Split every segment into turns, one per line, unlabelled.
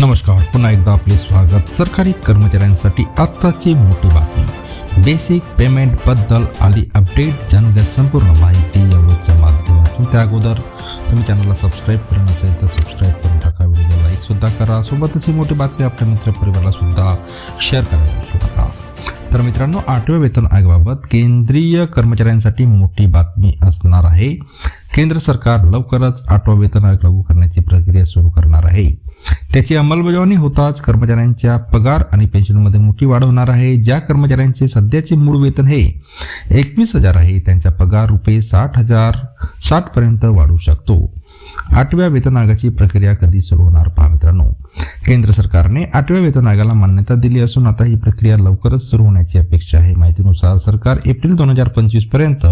नमस्कार पुन्हा एकदा आपले स्वागत. सरकारी कर्मचाऱ्यांसाठी आत्ताची मोठी बातमी. बेसिक पेमेंटबद्दल आली अपडेट जाणून संपूर्ण माहिती एवढ्याच्या माध्यमातून. त्या अगोदर तुम्ही चॅनलला सबस्क्राईब करून असेल तर सबस्क्राईब करून टाका. व्हिडिओला लाईक सुद्धा करा. सोबतच ही मोठी बातमी आपल्या मित्र सुद्धा शेअर करायला विसरू नका तर मित्रांनो आठव्या वेतन आयोगाबाबत केंद्रीय कर्मचाऱ्यांसाठी मोठी बातमी असणार आहे. केंद्र सरकार लवकरच आठवा वेतन आयोग लागू करण्याची प्रक्रिया सुरू करणार आहे. त्याची अंमलबजावणी होताच कर्मचाऱ्यांच्या पगार आणि पेन्शनमध्ये मोठी वाढ होणार आहे. ज्या कर्मचाऱ्यांचे सध्याचे मूळ वेतन हे एकवीस हजार आहे त्यांचा पगार रुपये साठ हजार साठ पर्यंत वाढू शकतो. आठव्या वेतन प्रक्रिया कधी सुरू होणार पहा मित्रांनो. केंद्र सरकारने आठव्या वेतन आगाला मान्यता दिली असून आता ही प्रक्रिया लवकरच सुरू होण्याची अपेक्षा आहे. माहितीनुसार सरकार एप्रिल दोन हजार पंचवीसपर्यंत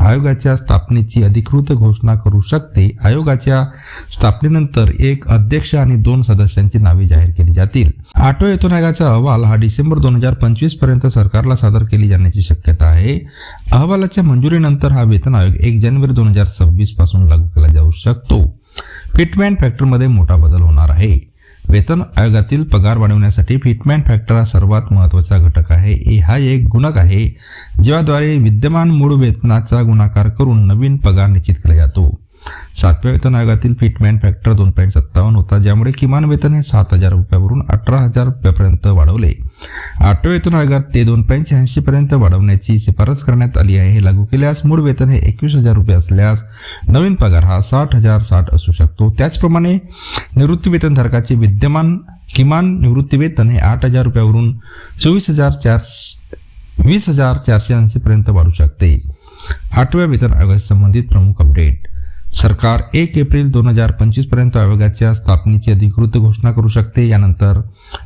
आयोगाच्या स्थापनेची अधिकृत घोषणा करू शकते. आयोगाच्या स्थापनेनंतर एक अध्यक्ष आणि दोन सदस्यांची नावे जाहीर केली जातील आठव्या वेतन अहवाल हा डिसेंबर दोन हजार पंचवीसपर्यंत सरकारला सादर केली जाण्याची शक्यता आहे. अहवालाच्या मंजुरीनंतर हा वेतन आयोग एक जानेवारी दोन हजार सव्वीसपासून लागू केला जाऊ शकतो. फिटमॅन फॅक्टरमध्ये मोठा बदल होणार आहे. वेतन आयोगातील पगार वाढवण्यासाठी फिटमॅन फॅक्टर हा सर्वात महत्त्वाचा घटक आहे. हा एक गुणक आहे ज्याद्वारे विद्यमान मूळ वेतनाचा गुणाकार करून नवीन पगार निश्चित केला जातो. सातव्या वेतन आयोगातील फिटमॅन फॅक्टर दोन पॉईंट सत्तावन्न होता ज्यामुळे किमान वेतन हे सात हजार रुपयावरून अठरा हजार रुपयापर्यंत वाढवले. आठव्या वेतन आयोगात ते दोन पॉईंट शहाऐंशी पर्यंत वाढवण्याची शिफारस करण्यात आली आहे. हे लागू केल्यास मूळ वेतन हे एकवीस हजार रुपये असल्यास नवीन पगार हा साठ हजार साठ असू शकतो. त्याचप्रमाणे निवृत्ती वेतनधारकाचे विद्यमान किमान निवृत्ती वेतन हे आठ हजार रुपयावरून चोवीस हजार चार वीस हजार चारशे ऐंशी पर्यंत वाढू शकते. आठव्या वेतन आयोगाशी संबंधित प्रमुख अपडेट. सरकार एक एप्रिल दोन हजार पंचवीसपर्यंत आयोगाच्या स्थापनेची अधिकृत घोषणा करू शकते. यानंतर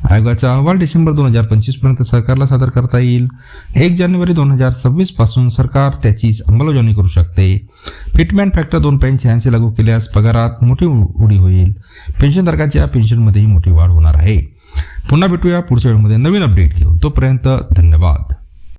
आयोगाचा अहवाल डिसेंबर दोन हजार पंचवीसपर्यंत सरकारला सादर करता येईल. एक जानेवारी दोन हजार सव्वीसपासून सरकार त्याची अंमलबजावणी करू शकते. फिटमॅन फॅक्टर दोन पॉईंट शहाऐंशी लागू केल्यास पगारात मोठी उ- उडी होईल. पेन्शनधारकाच्या पेन्शनमध्येही मोठी वाढ होणार आहे. पुन्हा भेटूया पुढच्या वेळेमध्ये नवीन अपडेट घेऊन. तोपर्यंत धन्यवाद.